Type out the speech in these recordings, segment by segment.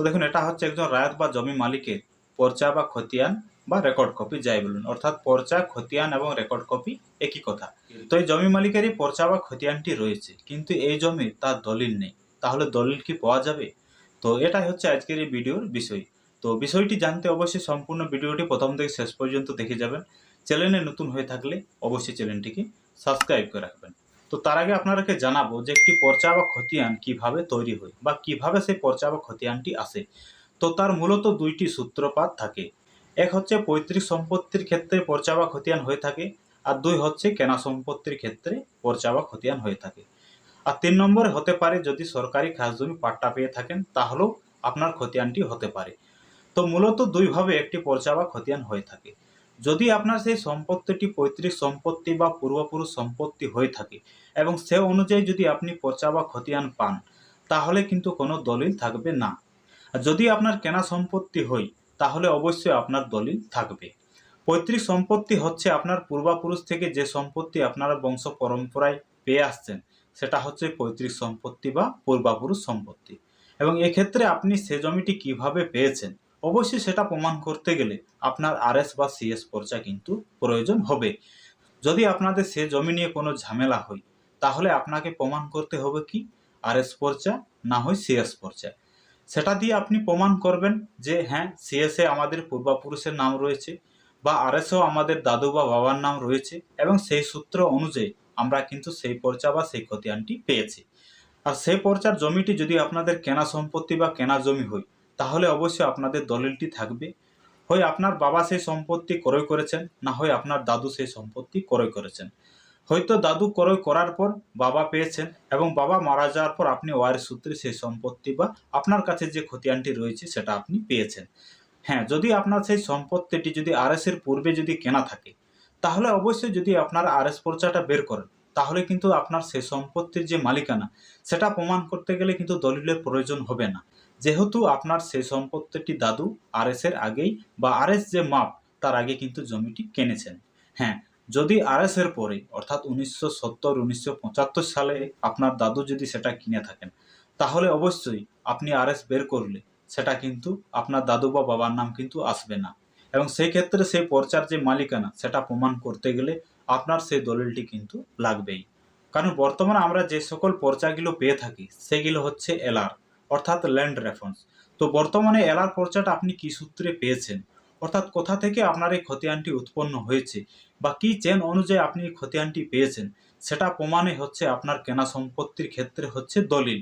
তো দেখুন, এটা হচ্ছে একজন রায়ত বা জমি মালিকের পর্চা বা খতিয়ান বা রেকর্ড কপি যাই বলুন। অর্থাৎ পর্চা, খতিয়ান এবং রেকর্ড কপি একই কথা। তো এই জমি মালিকেরই পর্চা বা খতিয়ানটি রয়েছে, কিন্তু এই জমির তার দলিল নেই। তাহলে দলিল কি পাওয়া যাবে? তো এটাই হচ্ছে আজকের এই ভিডিওর বিষয়। তো বিষয়টি জানতে অবশ্যই সম্পূর্ণ ভিডিওটি প্রথম থেকে শেষ পর্যন্ত দেখে যাবেন। চ্যানেলে নতুন হয়ে থাকলে অবশ্যই চ্যানেলটিকে সাবস্ক্রাইব করে রাখবেন। তো তার আগে আপনাদেরকে জানাব যে একটি পর্চা বা খতিয়ান কীভাবে তৈরি হয় বা কীভাবে সেই পর্চা বা খতিয়ানটি আসে। তো তার মূলত দুইটি সূত্রপাত থাকে। এক হচ্ছে পৈতৃক সম্পত্তির ক্ষেত্রে পর্চা বা খতিয়ান হয়ে থাকে আর দুই হচ্ছে কেনা সম্পত্তির ক্ষেত্রে পর্চা বা খতিয়ান হয়ে থাকে। আর তিন নম্বরে হতে পারে যদি সরকারি খাস জমি পাট্টা পেয়ে থাকেন তাহলেও আপনার খতিয়ানটি হতে পারে। তো মূলত দুইভাবে একটি পর্চা বা খতিয়ান হয়ে থাকে। যদি আপনার সেই সম্পত্তিটি পৈতৃক সম্পত্তি বা পূর্বপুরুষ সম্পত্তি হয়ে থাকে এবং সে অনুযায়ী যদি আপনি পচা বা খতিয়ান পান, তাহলে কিন্তু কোনো দলিল থাকবে না। যদি আপনার কেনা সম্পত্তি হয় তাহলে অবশ্যই আপনার দলিল থাকবে। পৈতৃক সম্পত্তি হচ্ছে আপনার পূর্বাপুরুষ থেকে যে সম্পত্তি আপনারা বংশ পরম্পরায় পেয়ে আসছেন, সেটা হচ্ছে পৈতৃক সম্পত্তি বা পূর্বাপুরুষ সম্পত্তি। এবং এক্ষেত্রে আপনি সে জমিটি কীভাবে পেয়েছেন অবশ্যই সেটা প্রমাণ করতে গেলে আপনার আরএস বা সিএস পর্চা কিন্তু প্রয়োজন হবে। যদি আপনাদের সে জমি নিয়ে কোনো ঝামেলা হয়, তাহলে আপনাকে প্রমাণ করতে হবে কি? আরএস পর্চা না হয় সিএস পর্চা। সেটা দিয়ে আপনি প্রমাণ করবেন যে হ্যাঁ সিএসে আমাদের পূর্বপুরুষের নাম রয়েছে বা আরএসও আমাদের দাদু বা বাবার নাম রয়েছে এবং সেই সূত্র অনুযায়ী আমরা কিন্তু সেই পর্চা বা সেই খতিয়ানটি পেয়েছি। আর সেই পর্চার জমিটি যদি আপনাদের কেনা সম্পত্তি বা কেনা জমি হয় তাহলে অবশ্যই আপনাদের দলিলটি থাকবে। হয় আপনার বাবা সেই সম্পত্তি ক্রয় করেছেন, না হয় আপনার দাদু সেই সম্পত্তি ক্রয় করেছেন। হয়তো দাদু ক্রয় করার পর বাবা পেয়েছেন এবং বাবা মারা যাওয়ার পর আপনি ওয়ারের সূত্রে সেই সম্পত্তি বা আপনার কাছে যে খতিয়ানটি রয়েছে সেটা আপনি পেয়েছেন। হ্যাঁ যদি আপনার সেই সম্পত্তিটি যদি আরএস এর পূর্বে যদি কেনা থাকে, তাহলে অবশ্যই যদি আপনার আরএস পর্চাটা বের করেন তাহলে কিন্তু আপনার সে সম্পত্তির যে মালিকানা, সেটা প্রমাণ করতে গেলে কিন্তু দলিলের প্রয়োজন হবে না। যেহেতু আপনার সেই সম্পত্তিটি দাদু আরএস এর আগেই বা আরএস যে মাপ, তার আগে কিন্তু জমিটি কিনেছেন। হ্যাঁ যদি আরএস এর পরে, অর্থাৎ উনিশশো সত্তর, উনিশশো পঁচাত্তর সালে আপনার দাদু যদি সেটা কিনে থাকেন, তাহলে অবশ্যই আপনি আরএস বের করলে সেটা কিন্তু আপনার দাদু বা বাবার নাম কিন্তু আসবে না। এবং সেই ক্ষেত্রে সেই পর্চার যে মালিকানা, সেটা প্রমাণ করতে গেলে আপনার সেই দলিলটি কিন্তু লাগবেই। কারণ বর্তমানে আমরা যে সকল পর্চাগুলো পেয়ে থাকি, সেগুলো হচ্ছে এলআর, অর্থাৎ ল্যান্ড রেফারেন্স। তো বর্তমানে এলআর পর্চাটা আপনি কি সূত্রে পেয়েছেন? অর্থাৎ কোথা থেকে আপনার এই খতিয়ানটি উৎপন্ন হয়েছে? বা কি চেন অনুযায়ী আপনি এই খতিয়ানটি পেয়েছেন? সেটা প্রমাণে হচ্ছে আপনার কেনা সম্পত্তির ক্ষেত্রে হচ্ছে দলিল।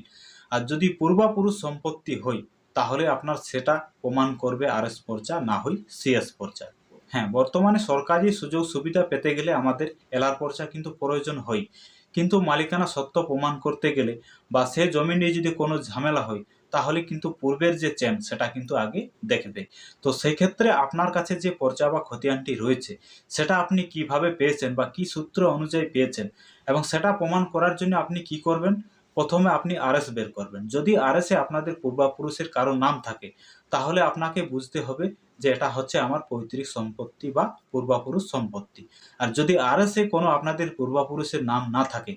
আর যদি পূর্বাপুরুষ সম্পত্তি হয়, তাহলে আপনার সেটা প্রমাণ করবে আর এস পর্চা, না হয় সিএস পর্চা। হ্যাঁ বর্তমানে সরকারি সুযোগ সুবিধা পেতে গেলে আমাদের এলার পর্চা কিন্তু প্রয়োজন হয়। কিন্তু মালিকানা সত্য প্রমাণ করতে গেলে বা সে জমি নিয়ে যদি কোনো ঝামেলা হয়, তাহলে কিন্তু পূর্বের যে চেন সেটা কিন্তু আগে দেখবে তো সেই ক্ষেত্রে আপনার কাছে যে পর্চা বা খতিয়ানটি রয়েছে, সেটা আপনি কীভাবে পেয়েছেন বা কি সূত্র অনুযায়ী পেয়েছেন এবং সেটা প্রমাণ করার জন্য আপনি কি করবেন? প্রথমে আপনি আরএস বের করবেন। যদি আরএসে আপনাদের পূর্বাপুরুষের কারও নাম থাকে, তাহলে আপনাকে বুঝতে হবে যে এটা হচ্ছে আমার পৈতৃক সম্পত্তি বা পূর্বাপুরুষ সম্পত্তি। আর যদি আরএসে কোনো আপনাদের পূর্বাপুরুষের নাম না থাকে,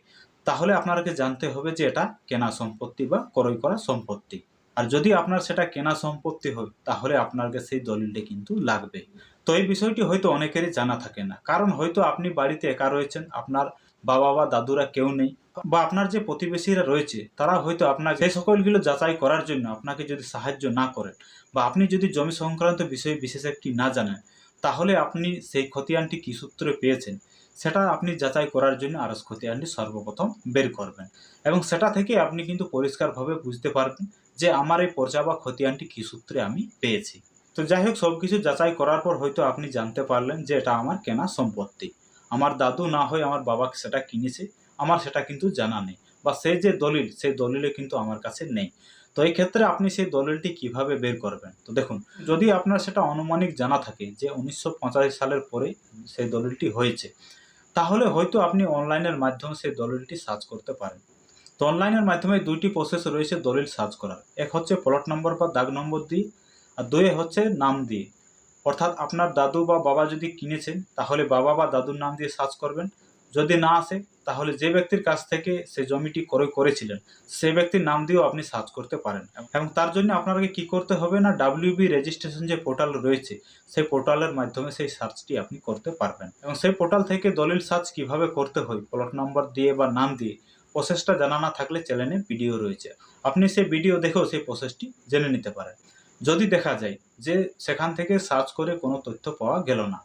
তাহলে আপনাকে জানতে হবে যে এটা কেনা সম্পত্তি বা ক্রয় করা সম্পত্তি। আর যদি আপনার সেটা কেনা সম্পত্তি হয়, তাহলে আপনাকে সেই দলিলটা কিন্তু লাগবে। তো এই বিষয়টি হয়তো অনেকেরই জানা থাকে না। কারণ হয়তো আপনি বাড়িতে একা রয়েছেন, আপনার বাবা বা দাদুরা কেউ নেই বা আপনার যে প্রতিবেশীরা রয়েছে, তারা হয়তো আপনার সেই সকলগুলো যাচাই করার জন্য আপনাকে যদি সাহায্য না করেন বা আপনি যদি জমি সংক্রান্ত বিষয়ে বিশেষ একটি না জানেন, তাহলে আপনি সেই খতিয়ানটি কী সূত্রে পেয়েছেন, সেটা আপনি যাচাই করার জন্য আরস খতিয়ানটি সর্বপ্রথম বের করবেন। এবং সেটা থেকে আপনি কিন্তু পরিষ্কারভাবে বুঝতে পারবেন যে আমার এই পর্চা বা খতিয়ানটি কী সূত্রে আমি পেয়েছি। তো যাই হোক সব কিছু যাচাই করার পর হয়তো আপনি জানতে পারলেন যে এটা আমার কেনা সম্পত্তি। আমার দাদু না হয় আমার বাবা সেটা কিনেছে, আমার সেটা কিন্তু জানা নেই বা সেই যে দলিল সেই দলিলে কিন্তু আমার কাছে নেই। তো এই ক্ষেত্রে আপনি সেই দলিলটি কীভাবে বের করবেন? তো দেখুন, যদি আপনার সেটা অনুমানিক জানা থাকে যে উনিশশো পঁয়তাল্লিশ সালের পরে সেই দলিলটি হয়েছে, তাহলে হয়তো আপনি অনলাইনের মাধ্যমে সেই দলিলটি সার্চ করতে পারেন। তো অনলাইনের মাধ্যমে দুইটি প্রসেস রয়েছে দলিল সার্চ করার। এক হচ্ছে প্লট নম্বর বা দাগ নম্বর দিয়ে আর দুই হচ্ছে নাম দিয়ে। অর্থাৎ আপনার দাদু বা বাবা যদি কিনেছেন, তাহলে বাবা বা দাদুর নাম দিয়ে সার্চ করবেন। যদি না আসে, তাহলে যে ব্যক্তির কাছ থেকে সে জমিটি ক্রয় করেছিলেন, সে ব্যক্তির নাম দিয়েও আপনি সার্চ করতে পারেন। এবং তার জন্য আপনাকে কি করতে হবে না ডাব্লিউবি রেজিস্ট্রেশন যে পোর্টাল রয়েছে, সেই পোর্টালের মাধ্যমে সেই সার্চটি আপনি করতে পারবেন। এবং সেই পোর্টাল থেকে দলিল সার্চ কীভাবে করতে হয় প্লট নম্বর দিয়ে বা নাম দিয়ে প্রসেসটা জানা না থাকলে চ্যানেলে ভিডিও রয়েছে। আপনি সেই ভিডিও দেখেও সেই প্রসেসটি জেনে নিতে পারেন। যদি দেখা যায় যে সেখান থেকে সার্চ করে কোনো তথ্য পাওয়া গেল না,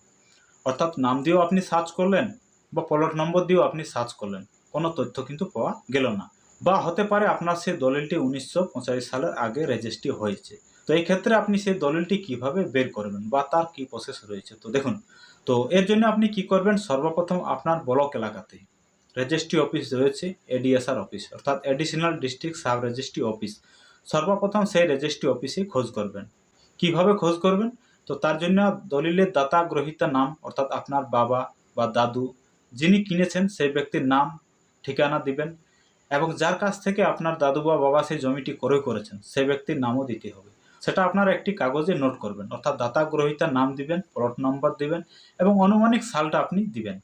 অর্থাৎ নাম দিয়েও আপনি সার্চ করলেন বা প্লট নম্বর দিয়েও আপনি সার্চ করলেন, কোনো তথ্য কিন্তু পাওয়া গেল না। বা হতে পারে আপনার সেই দলিলটি উনিশশো সালের আগে রেজিস্ট্রি হয়েছে। তো এই ক্ষেত্রে আপনি সেই দলিলটি কীভাবে বের করবেন বা তার কি প্রসেস রয়েছে? তো দেখুন, তো এর জন্য আপনি কি করবেন? সর্বপ্রথম আপনার ব্লক এলাকাতে রেজিস্ট্রি অফিস রয়েছে এডিএসআর অফিস অর্থাৎ additional district sub registry office সর্বপ্রথম সেই রেজিস্ট্রি অফিসে খোঁজ করবেন। কীভাবে খোঁজ করবেন? তো তার জন্য দলিলের দাতা গ্রহীতা নাম, অর্থাৎ আপনার বাবা বা দাদু, যিনি কিনেছেন সেই ব্যক্তির নাম, ঠিকানা দিবেন এবং যার কাছ থেকে আপনার দাদু বা বাবা সেই জমিটি ক্রয় করেছেন, সেই ব্যক্তির নামও দিতে হবে। সেটা আপনার একটি কাগজে নোট করবেন, অর্থাৎ দাতা গ্রহীতার নাম দিবেন, প্লট নম্বর দিবেন এবং আনুমানিক সালটা আপনি দিবেন।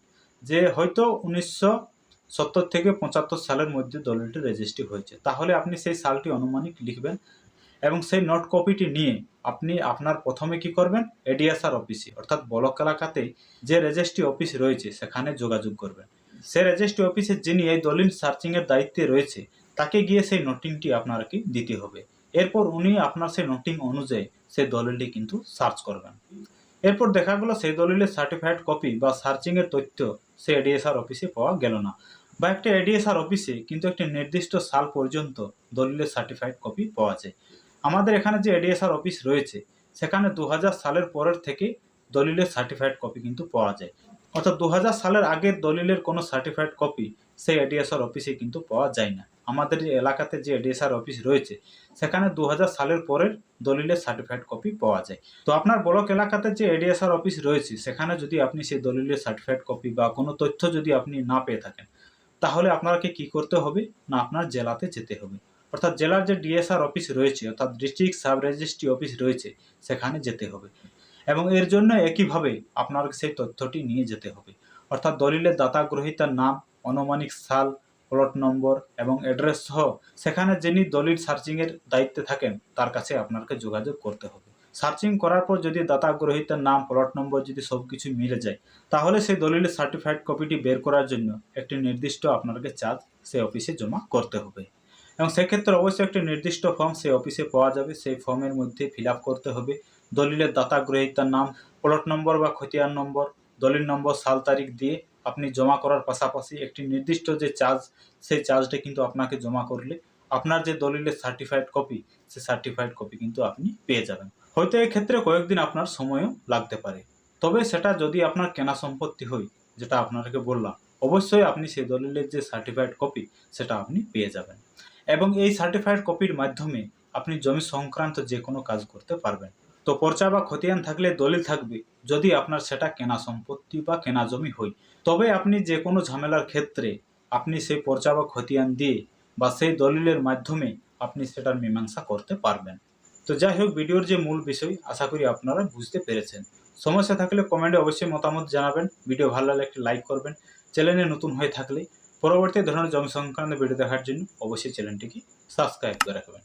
যে হয়তো উনিশশো সত্তর থেকে পঁচাত্তর সালের মধ্যে দলিলটি রেজিস্ট্রি হয়েছে। তাহলে আপনি সেই সালটি আনুমানিক লিখবেন এবং সেই নোট কপিটি নিয়ে আপনি আপনার প্রথমে কি করবেন? এডিএসআর অফিসে অর্থাৎ ব্লক এলাকাতে যে রেজিস্ট্রি অফিস রয়েছে, সেখানে যোগাযোগ করবেন। সে রেজিস্ট্রি অফিসে যিনি এই দলিল সার্চিংয়ের দায়িত্বে রয়েছে, তাকে গিয়ে সেই নোটিংটি আপনাকে দিতে হবে। এরপর উনি আপনার সেই নোটিং অনুযায়ী সেই দলিলটি কিন্তু সার্চ করবেন। এরপর দেখা গেলো সেই দলিলের সার্টিফাইড কপি বা সার্চিংয়ের তথ্য সেই এডিএসআর অফিসে পাওয়া গেল না। বা একটা এডিএসআর অফিসে কিন্তু একটি নির্দিষ্ট সাল পর্যন্ত দলিলের সার্টিফাইড কপি পাওয়া যায়। আমাদের এখানে যে এডিএসআর অফিস রয়েছে, সেখানে দু হাজার সালের পরের থেকে দলিলের সার্টিফাইড কপি কিন্তু পাওয়া যায়। অর্থাৎ দু হাজার সালের আগের দলিলের কোনো সার্টিফাইড কপি সেই এডিএসআর অফিসে কিন্তু পাওয়া যায় না। আমাদের যে এলাকাতে যে এডিএসআর অফিস রয়েছে, সেখানে দু হাজার সালের পরের দলিলের সার্টিফাইড কপি পাওয়া যায়। তো আপনার ব্লক এলাকাতে যে এডিএসআর অফিস রয়েছে, সেখানে যদি আপনি সেই দলিলের সার্টিফাইড কপি বা কোনো তথ্য যদি আপনি না পেয়ে থাকেন তাহলে আপনাকে কি করতে হবে? না, আপনার জেলাতে যেতে হবে। অর্থাৎ জেলার যে ডিএসআর অফিস রয়েছে, অর্থাৎ ডিস্ট্রিক্ট সাব রেজিস্ট্রি অফিস রয়েছে, সেখানে যেতে হবে। এবং এর জন্য একইভাবে আপনার সেই তথ্যটি নিয়ে যেতে হবে। অর্থাৎ দলিলের দাতা গ্রহীতার নাম অনুমানিক সাল, প্লট নম্বর এবং অ্যাড্রেস সহ, সেখানে যিনি দলিল সার্চিংয়ের দায়িত্বে থাকেন, তার কাছে আপনাকে যোগাযোগ করতে হবে। সার্চিং করার পর যদি দাতা গ্রহীতার নাম প্লট নম্বর যদি সব কিছু মিলে যায়, তাহলে সেই দলিলের সার্টিফাইড কপিটি বের করার জন্য একটি নির্দিষ্ট আপনাকে চার্জ সেই অফিসে জমা করতে হবে। এবং সেক্ষেত্রে অবশ্যই একটি নির্দিষ্ট ফর্ম সেই অফিসে পাওয়া যাবে, সেই ফর্মের মধ্যে ফিল করতে হবে। দলিলের দাতা গ্রহীতার নাম প্লট নম্বর বা খতিয়ান নম্বর দলিল নম্বর সাল তারিখ দিয়ে আপনি জমা করার পাশাপাশি একটি নির্দিষ্ট যে চার্জ সেই চার্জটা কিন্তু আপনাকে জমা করলে আপনার যে দলিলের সার্টিফাইড কপি সে সার্টিফাইড কপি কিন্তু আপনি পেয়ে যাবেন। হয়তো এক্ষেত্রে কয়েকদিন আপনার সময়ও লাগতে পারে। তবে সেটা যদি আপনার কেনা সম্পত্তি হয়, যেটা আপনাকে বললাম, অবশ্যই আপনি সেই দলিলের যে সার্টিফাইড কপি সেটা আপনি পেয়ে যাবেন। এবং এই সার্টিফাইড কপির মাধ্যমে আপনি জমি সংক্রান্ত যে কোনো কাজ করতে পারবেন। তো পর্চা বা খতিয়ান থাকলে দলিল থাকবে, যদি আপনার সেটা কেনা সম্পত্তি বা কেনা জমি হয়। তবে আপনি যে কোনো ঝামেলার ক্ষেত্রে আপনি সেই পর্চা বা খতিয়ান দিয়ে বা সেই দলিলের মাধ্যমে আপনি সেটার মীমাংসা করতে পারবেন। তো যাই হোক, ভিডিওর যে মূল বিষয়, আশা করি আপনারা বুঝতে পেরেছেন। সমস্যা থাকলে কমেন্টে অবশ্যই মতামত জানাবেন। ভিডিও ভালো লাগলে একটি লাইক করবেন। চ্যানেলে নতুন হয়ে থাকলে পরবর্তী ধরনের জমি সংক্রান্ত ভিডিও দেখার জন্য অবশ্যই চ্যানেলটিকে সাবস্ক্রাইব করে রাখবেন।